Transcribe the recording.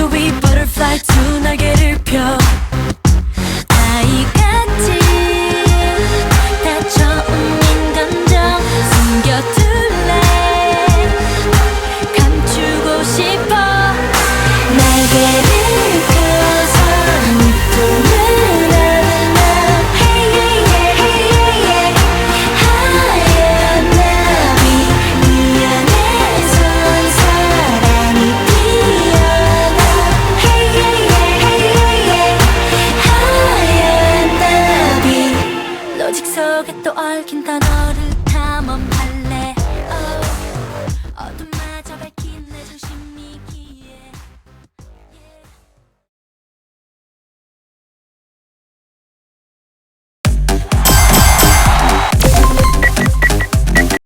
mystery butterfly tonight? 시킨 다 너를 탐험할래?